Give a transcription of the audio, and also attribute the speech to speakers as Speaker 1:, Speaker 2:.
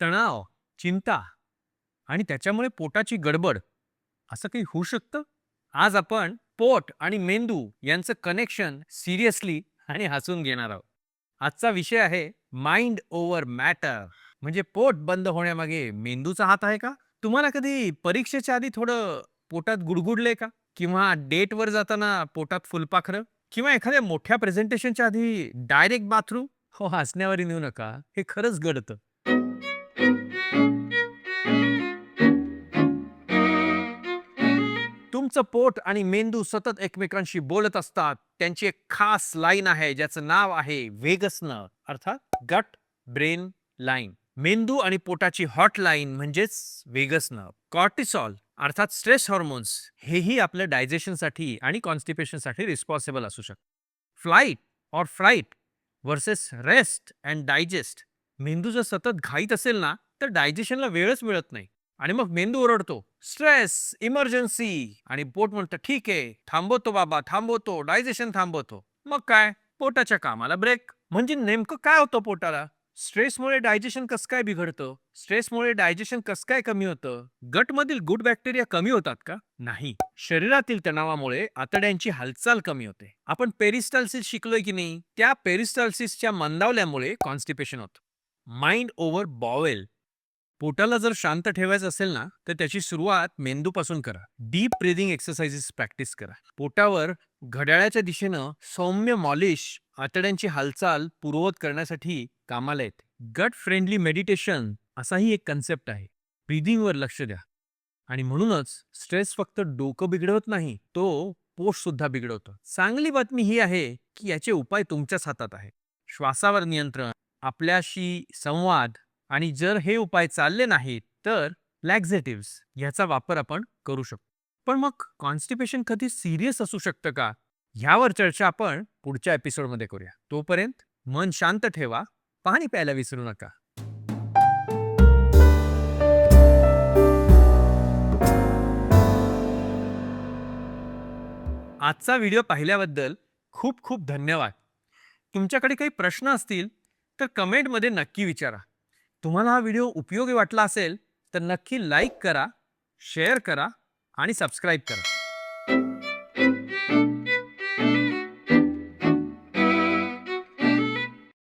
Speaker 1: तणाव चिंता आणि त्याच्यामुळे पोटाची गडबड असं काही होऊ शकतं? आज आपण पोट आणि मेंदू यांचं कनेक्शन सिरियसली आणि हसून घेणार आहोत. आजचा विषय आहे माइंड ओव्हर मॅटर म्हणजे पोट बंद होण्यामागे मेंदूचा हात आहे का? तुम्हाला कधी परीक्षेच्या आधी थोडं पोटात गुडगुडले का? किंवा डेटवर जाताना पोटात फुलपाखरं? किंवा एखाद्या मोठ्या प्रेझेंटेशनच्या आधी डायरेक्ट बाथरूम हो हसण्यावर नेऊ नका. हे खरंच घडतं. तुमचं पोट आणि मेंदू सतत एकमेकांशी बोलत असतात. त्यांची एक खास लाईन आहे ज्याचं नाव आहे वेगसन अर्थात गट ब्रेन लाईन. मेंदू आणि पोटाची हॉट लाईन म्हणजेच वेगसन. कॉर्टिसॉल अर्थात स्ट्रेस हॉर्मोन्स हेही आपल्या डायजेशनसाठी आणि कॉन्स्टिपेशनसाठी रिस्पॉन्सिबल असू शकतात. Flight or fright versus rest and digest. मेंदू जर सतत घाईत असेल ना तर डायजेशनला वेळच मिळत नाही आणि मग मेंदू ओरडतो. स्ट्रेस इमर्जन्सी आणि पोट म्हणतं ठीक आहे थांबवतो बाबा थांबवतो डायजेशन थांबवतो. मग काय? पोटाच्या कामाला ब्रेक. म्हणजे नेमकं काय होतं पोटाला? स्ट्रेसमुळे डायजेशन कसं काय बिघडतं? स्ट्रेसमुळे डायजेशन कसं काय कमी होतं? गटमधील गुड बॅक्टेरिया कमी होतात का? नाही. शरीरातील तणावामुळे आतड्यांची हालचाल कमी होते. आपण पेरिस्टाल्सिस शिकलोय की नाही? त्या पेरिस्टाल्सिसच्या मंदावल्यामुळे कॉन्स्टिपेशन होतं. Mind over bowel. पोटाला जर शांत ठेवायचं असेल ना तर त्याची सुरुवात मेंदूपासून करा. डीप ब्रिदिंग एक्सरसाइजेस प्रॅक्टिस करा. पोटावर घड्याळाच्या दिशेनं सौम्य मॉलिश आतड्यांची हालचाल पूर्ववत करण्यासाठी कामाला येते. गट फ्रेंडली मेडिटेशन असाही एक कन्सेप्ट आहे. ब्रिदिंगवर लक्ष द्या. आणि म्हणूनच स्ट्रेस फक्त डोकं बिघडवत नाही तो पोष सुद्धा बिघडवतो. चांगली बातमी ही आहे की याचे उपाय तुमच्याच हातात आहे श्वासावर नियंत्रण आपल्याशी संवाद आणि जर हे उपाय चालले नाहीत तर लॅक्झेटिव्स याचा वापर आपण करू शकतो. पण मग कॉन्स्टिपेशन कधी सिरियस असू शकतं का? ह्यावर चर्चा आपण पुढच्या एपिसोडमध्ये करूया. तोपर्यंत मन शांत ठेवा पाणी प्यायला विसरू नका. आजचा व्हिडिओ पाहिल्याबद्दल खूप खूप धन्यवाद. तुमच्याकडे काही प्रश्न असतील तर कमेंटमध्ये नक्की विचारा. तुम्हाला हा व्हिडिओ उपयोगी वाटला असेल तर नक्की लाईक करा शेअर करा आणि सबस्क्राईब करा.